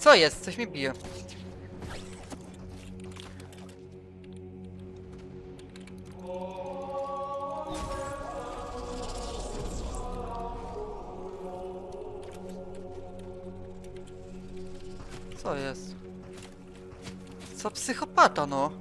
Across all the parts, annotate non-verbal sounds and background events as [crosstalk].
Co jest? Coś mnie bije. Co jest? Co psychopata, no?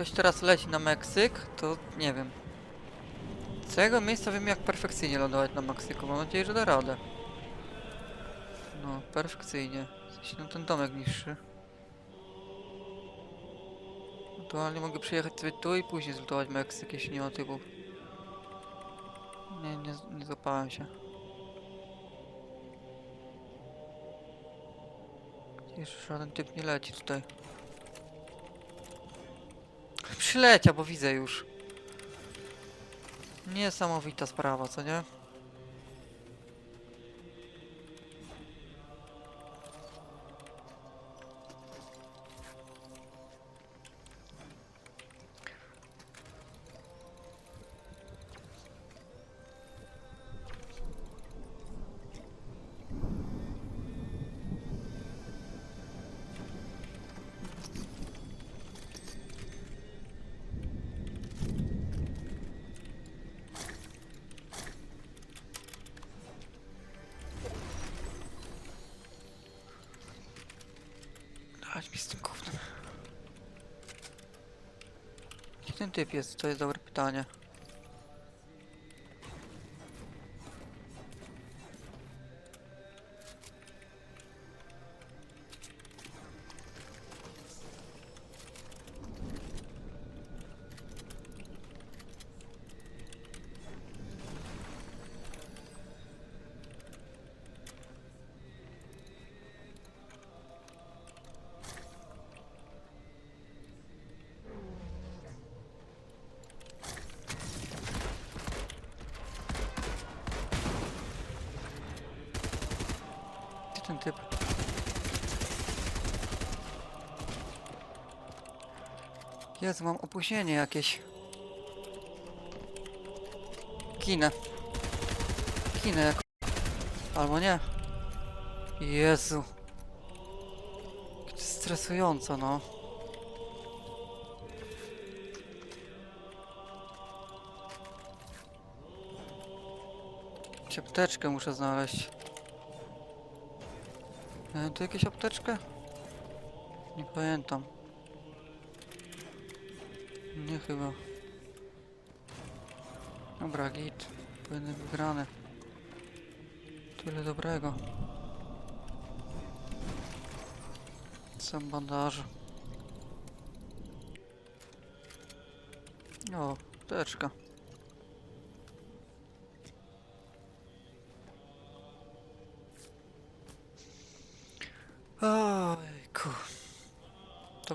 Ktoś teraz leci na Meksyk, to nie wiem. Z tego miejsca wiem jak perfekcyjnie lądować na Meksyku. Mam nadzieję, że da radę. No, perfekcyjnie. Coś tam ten domek niższy. Aktualnie mogę przyjechać sobie tu i później zlutować Meksyk, jeśli nie ma typów. Nie, nie, nie złapałem się. Jeszcze żaden typ nie leci tutaj. Przyleciał, bo widzę już. Niesamowita sprawa, co nie? Ten typ jest? To jest dobre pytanie. Typ? Jezu, mam opóźnienie jakieś. Ginę. Ginę jak... Albo nie. Jezu. Jakie stresujące, no. Jakąś Apteczkę muszę znaleźć. Miałem tu jakieś apteczkę? Nie pamiętam. Nie chyba. Dobra, git. Powinny wygrane. Tyle dobrego. Sam bandaże. O, apteczka.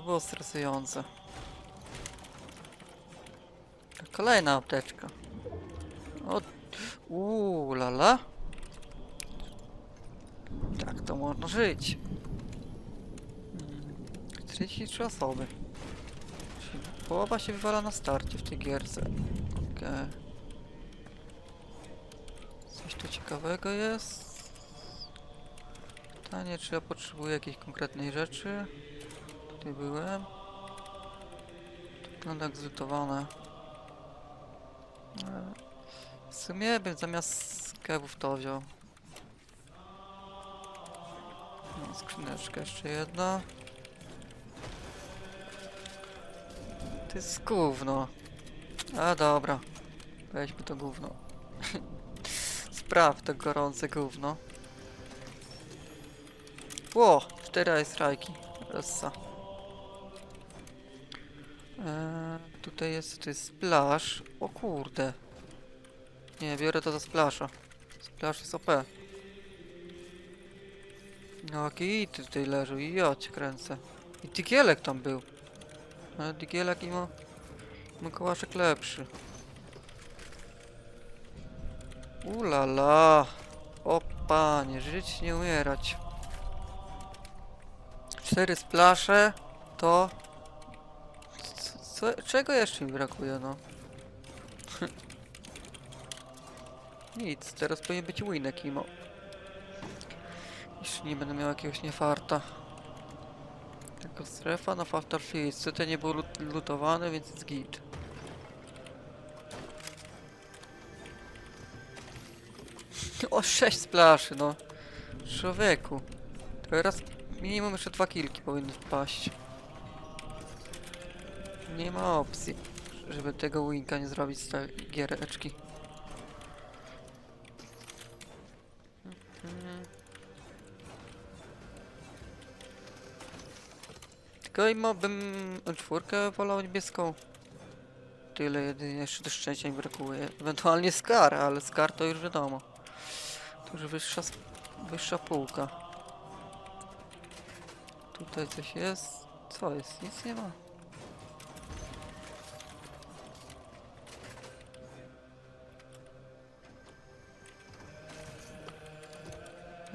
Było stresujące. Kolejna apteczka. O, uuu, lala. Tak to można żyć. Mm, 33 osoby. Połowa się wywala na starcie w tej gierce. Okej. Coś tu ciekawego jest? Pytanie, czy ja potrzebuję jakiejś konkretnej rzeczy? Byłem. To wygląda jak zlutowane. E, W sumie bym zamiast kewów to wziął. No, skrzyneczka jeszcze jedna. To jest gówno. A dobra. Weźmy to gówno. [laughs] Spraw to gorące gówno. Ło, cztery strajki. Ressa. Eee, tutaj jest, to jest splash. O kurde. Nie, biorę to za splasha. Splash jest OP. No, jaki tutaj leży i ja cię kręcę. I Digielek tam był. Ale Digielek i ma... Mikołaszek lepszy. Ulala. O panie, żyć nie umierać. Cztery splasze to Co, czego jeszcze mi brakuje, no? [laughs] Nic, teraz powinien być winek imo. Jeśli nie będę miał jakiegoś niefarta. Tylko strefa na Fatal Fields. Tutaj nie był lut więc jest git. [laughs] O, 6 splaszy, no. Człowieku. Teraz minimum jeszcze dwa kilki powinny wpaść. Nie ma opcji, żeby tego winka nie zrobić z tej giereczki. Tylko imo bym czwórkę wolał niebieską. Tyle jedynie jeszcze do szczęścia mi brakuje. Ewentualnie Scar, ale Scar to już wiadomo. To już wyższa, wyższa półka. Tutaj coś jest. Co jest? Nic nie ma.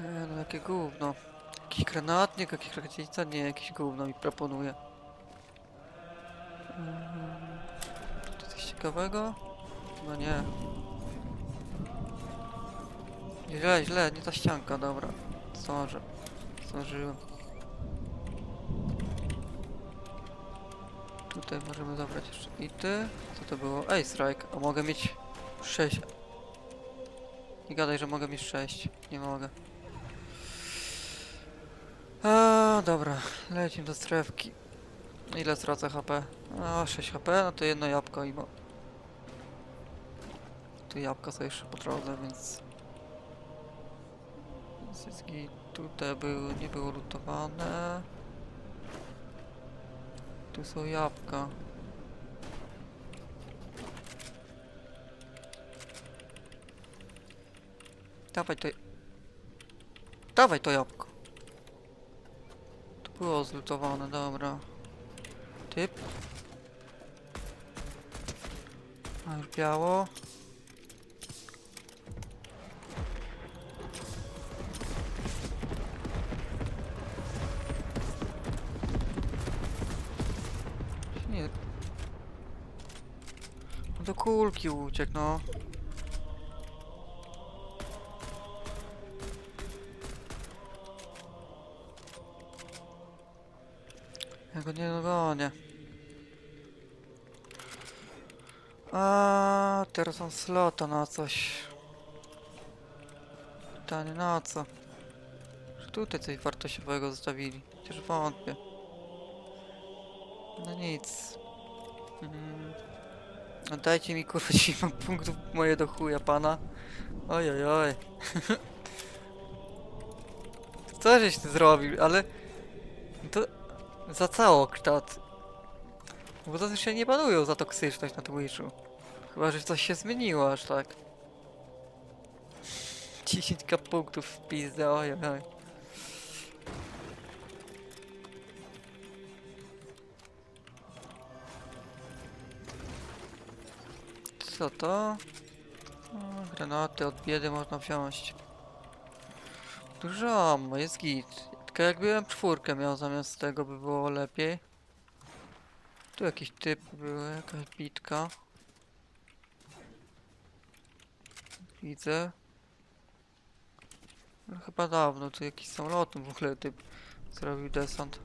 Nie no, jakie gówno. Jakiś granatnik, jakiś rakietnica? Nie, jakieś gówno mi proponuje. Mm, To coś ciekawego? No nie. Źle, źle, nie ta ścianka, dobra. Zdążę. Zdążyłem. Tutaj możemy zabrać jeszcze ity. Co to było? Ej, strike. A mogę mieć 6. Nie gadaj, że mogę mieć 6. Nie mogę. A, dobra. Lecimy do strefki. Ile stracę HP? A, 6 HP, no to jedno jabłko i bo... Tu jabłka sobie jeszcze po drodze, więc... Git. Tutaj był, nie było lutowane. Tu są jabłka. Dawaj to... Dawaj to jabłko. Było zlutowane, dobra. Typ. A już biało. Nie. No do kulki uciekł, no. Ja go nie dogonię. A teraz mam slota na coś. Pytanie na co? Że tutaj coś wartościowego zostawili. Chociaż wątpię. No nic. No dajcie mi kurwa [laughs] 10 punktów moje do chuja pana. Oj oj oj. Co żeś ty zrobił, ale... To... Za całokształt. Bo zazwyczaj nie panują za toksyczność na Twitchu. Chyba, że coś się zmieniło aż tak. 10 punktów w pizdę, oj oj. Co to? Granaty od biedy można wziąć. Dużo jest git. Tylko jakbym czwórkę miał zamiast tego by było lepiej. Tu jakiś typ był, jakaś bitka. Widzę. No, chyba dawno, tu jakiś samolotem w ogóle typ zrobił desant.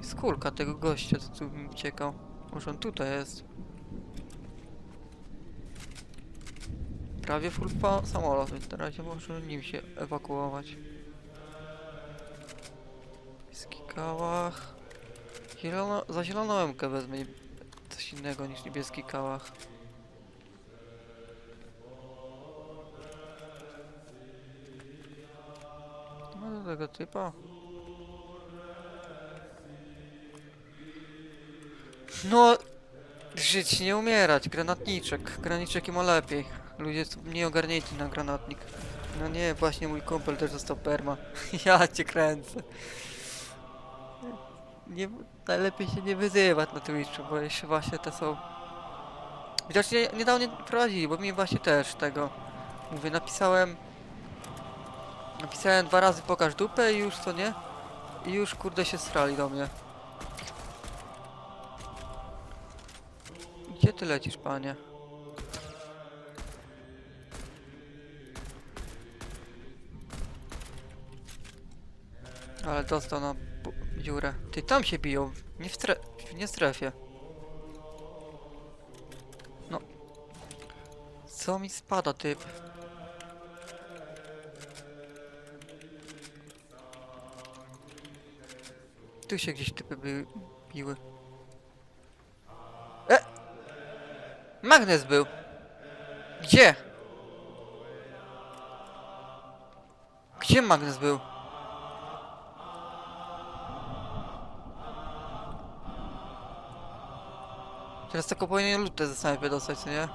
I skórka tego gościa, co tu mi uciekał. Może on tutaj jest. Prawie full samolot, więc na razie może nim się ewakuować. Niebieski kałach. Zielono, za zieloną łemkę wezmę coś innego niż niebieski kałach. No do tego typa. No, żyć nie umierać, granatniczek. Granatniczek ma lepiej. Ludzie są mniej ogarnięci na granatnik. No nie, właśnie mój kumpel też dostał perma. [laughs] ja cię kręcę. Nie, najlepiej się nie wyzywać na Twitchu, bo jeszcze właśnie te są... Widocznie niedawno prowadzili, bo mi właśnie też tego... Mówię, napisałem... Napisałem dwa razy pokaż dupę i już, co nie? I już kurde się srali do mnie. ty lecisz, panie? Ale dostał na dziurę. Ty tam się biją, nie w, nie strefie. No. Co mi spada, typ? Tu się gdzieś typy by biły. E! Magnes był! Gdzie? Gdzie magnes był? Teraz tylko powinien lutę ze snajpy dostać, co nie?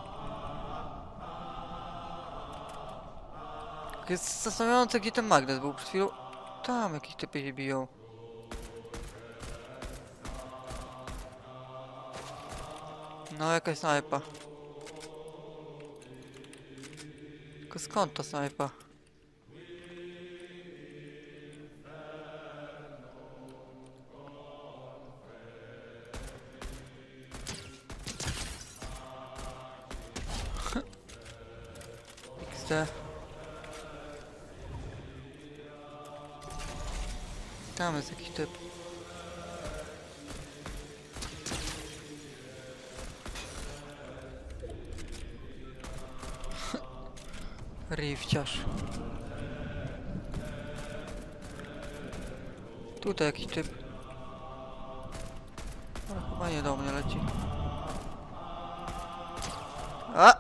Jest zastanawiające, gdzie ten magnes był przed chwilą. Tam jakieś typy się biją. No jakaś snajpa. Tylko skąd ta snajpa? Rifciarz. Tutaj jakiś typ. Ale chyba nie do mnie leci. A!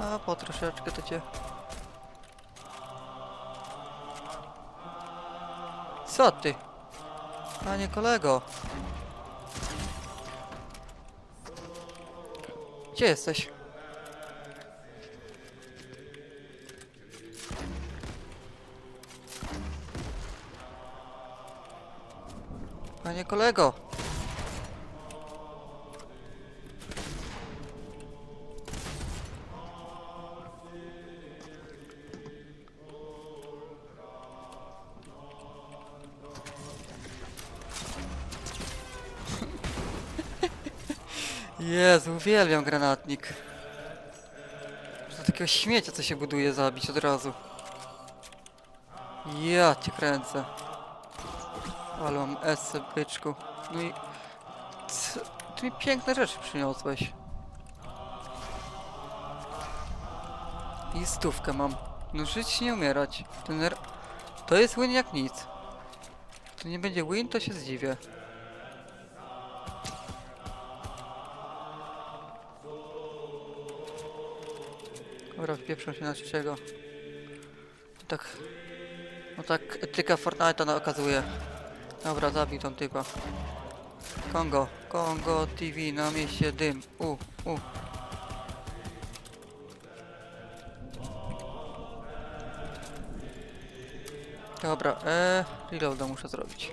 A, po troszeczkę to cię. Co ty? Panie kolego. Gdzie jesteś? Panie kolego. [laughs] Jezu, uwielbiam granatnik. Za takiego śmiecia, co się buduje, zabić od razu. Ja cię kręcę. Ale mam S, byczku. No i... Co? Ty mi piękne rzeczy przyniosłeś. I stówkę mam. No żyć nie umierać. Ten. To jest win jak nic. To nie będzie win, to się zdziwię. Dobra, wpieprzą się na trzeciego. Tak... No tak etyka Fortnite'a okazuje. Dobra, zabił tą typa. Kongo, Kongo TV, na mieście dym. U, u. Dobra, e, reloada muszę zrobić.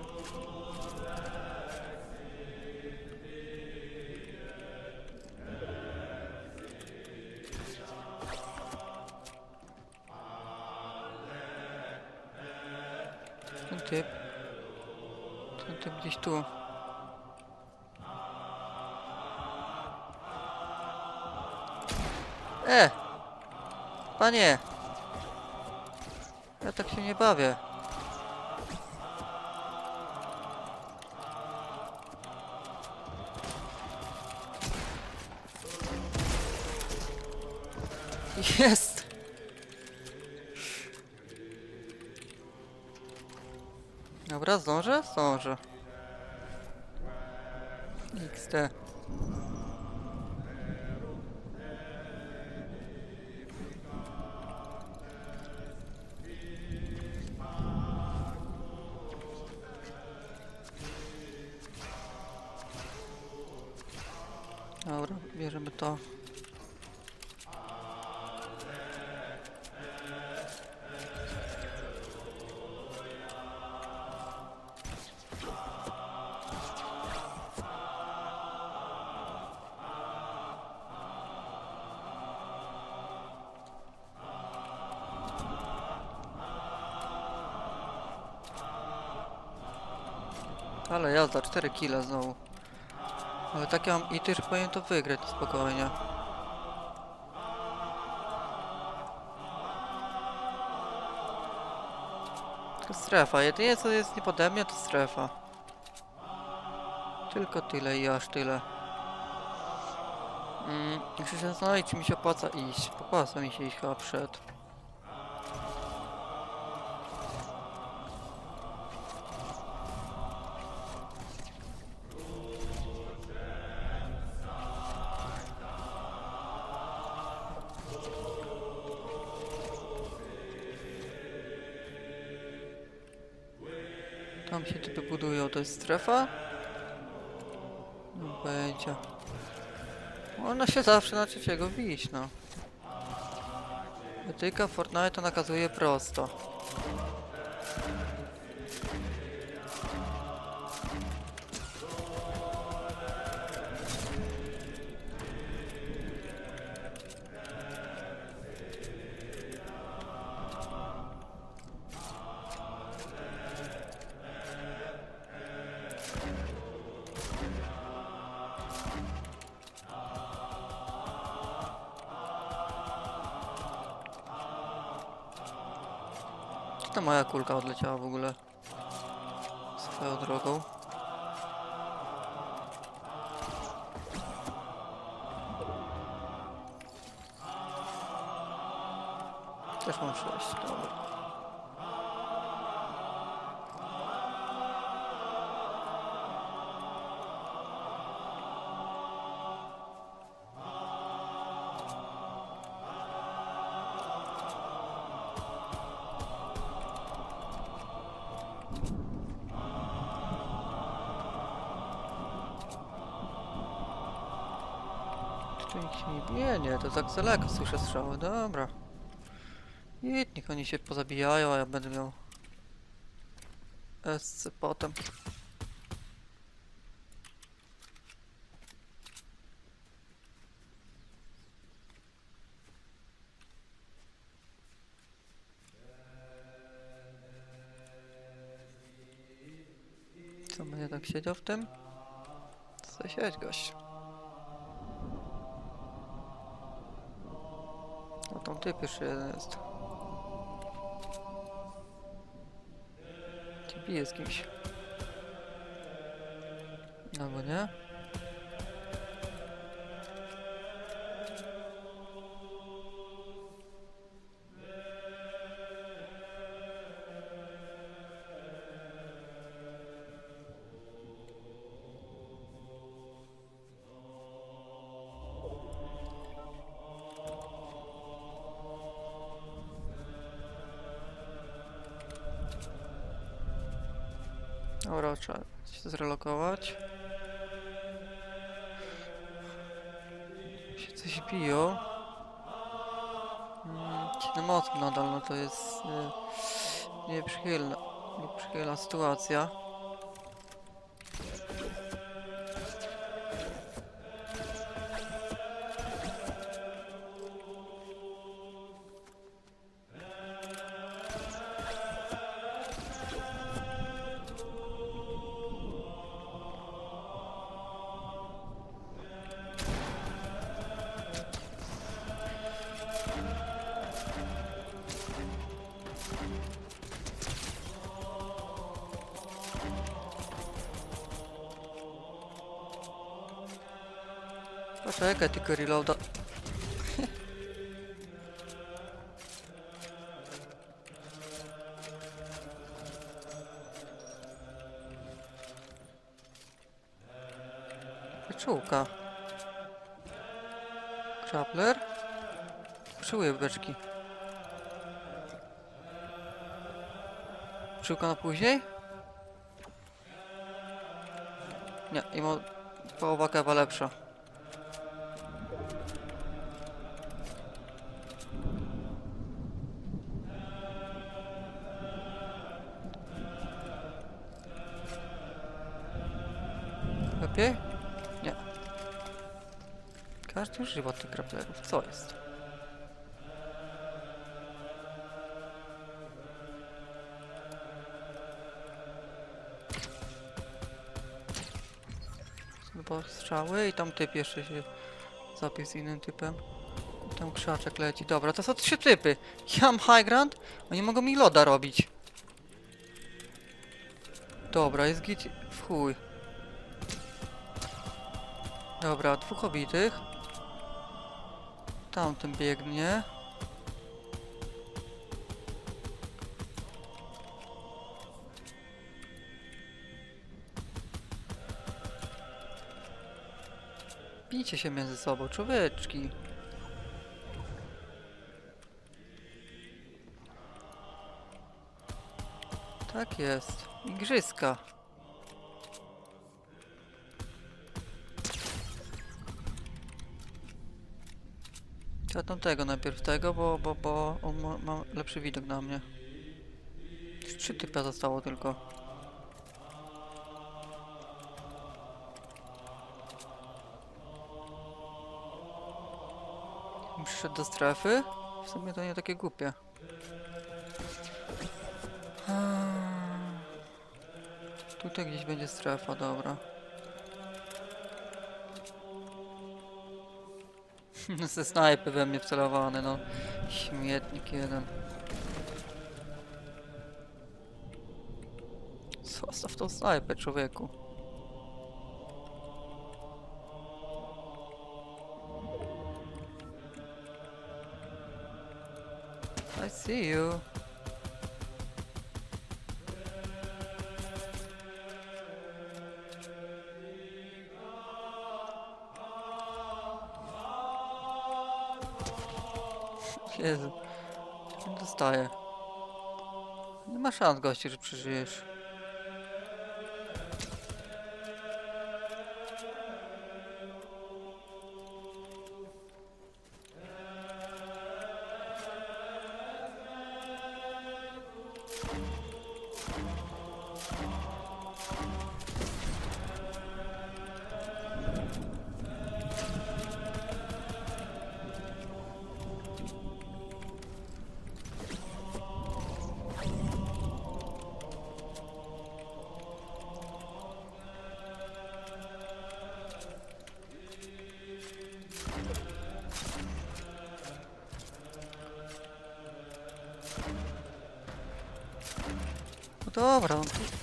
Panie! Ja tak się nie bawię. Jest! Dobra, zdążę? Zdążę. XD. Ale jazda, 4 kile znowu. Ale takie mam ity, że powinien to wygrać spokojnie. To strefa. Jedynie co jest nie pode mnie to strefa. Tylko tyle i aż tyle. Mm, muszę się zastanowić, czy mi się opłaca iść. Opłaca mi się iść chyba przed. Tam się typy budują, to jest strefa? No będzie. Można się zawsze na trzeciego bić, no. Etyka Fortnite nakazuje prosto. Ta moja kulka odleciała w ogóle? Swoją drogą. Też mam 6, dobra. Nikt nie bije? Nie, to tak z daleko słyszę strzały, dobra. I niech oni się pozabijają, a ja będę miał SC potem. Co będzie tak siedział w tym? Co siedź gość. No tam typ jeszcze jeden jest. Ci bije kimś. No bo nie? Zrelokować. Się coś biją. Mm, Ci moc nadal, no to jest y, nieprzychylna, nieprzychylna sytuacja. Poczekaj, tylko reloada. Wyczółka. Krapler? Potrzebuję beczki. Pszczółka na później? Nie, i mo... połowa kawa lepsza. Każdy używa tych graplerów. Co jest? dwa strzały i tam typ jeszcze się zabił z innym typem. Tam krzaczek leci. Dobra, to są trzy typy. Ja mam high ground, oni mogą mi loda robić. Dobra, jest git w chuj. Dobra, dwóch obitych. Tamten biegnie. Bijcie się między sobą, człowieczki. Tak jest. Igrzyska. Trzeba tamtego najpierw tego, bo, bo, bo on ma, ma lepszy widok na mnie. Trzy typy zostało tylko. Przyszedł do strefy? W sumie to nie takie głupie. Hmm. Tutaj gdzieś będzie strefa, dobra. [laughs] Ze snajpy we mnie wcelowany, no. Śmietnik jeden. Zostaw tą snajpę, człowieku. I see you. Jezu. Dostaję. Nie ma szans, gości, że przeżyjesz. No dobra, no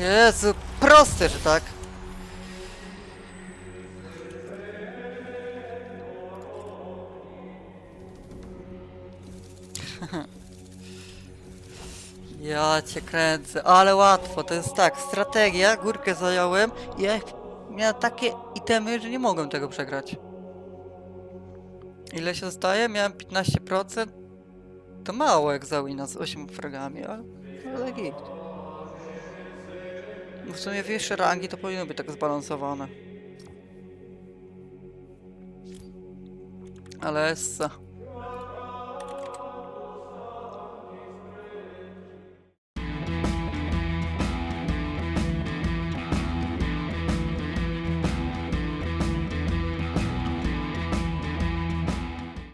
Jezu, proste, że tak? [laughs] Ja cię kręcę, ale łatwo, to jest tak, strategia, górkę zająłem i ja miałem takie itemy, że nie mogłem tego przegrać. Ile się zostaje? Miałem 15%. To mało jak za z 8 fragami, ale, ale git. W sumie wyższe rangi to powinno być tak zbalansowane. Ale essa.